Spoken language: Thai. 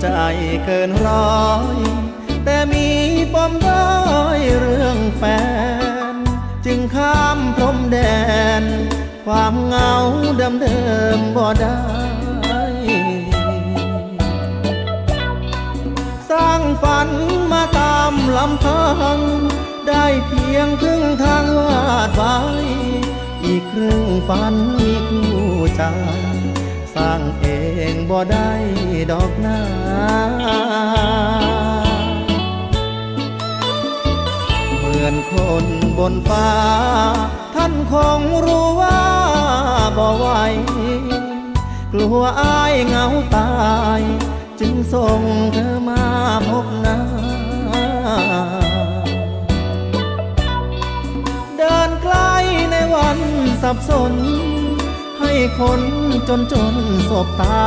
ใจเกินร้อย แต่มีปมด้อยเรื่องแฟน จึงข้ามพรมแดน ความเหงาเดิมเดิมบ่ได้ สร้างฝันมาตามลำพัง ได้เพียงครึ่งทางวาดไว้ อีกครึ่งฝันมีคู่ใจ สร้างเองบ่ได้ดอกนาเหมือนคนบนฟ้า ท่านคงรู้ว่าบ่ไหวกลัวอายเหงาตาย จึงส่งเธอมาพบหน้าเดินใกล้ในวันสับสน คนจนจนสบตา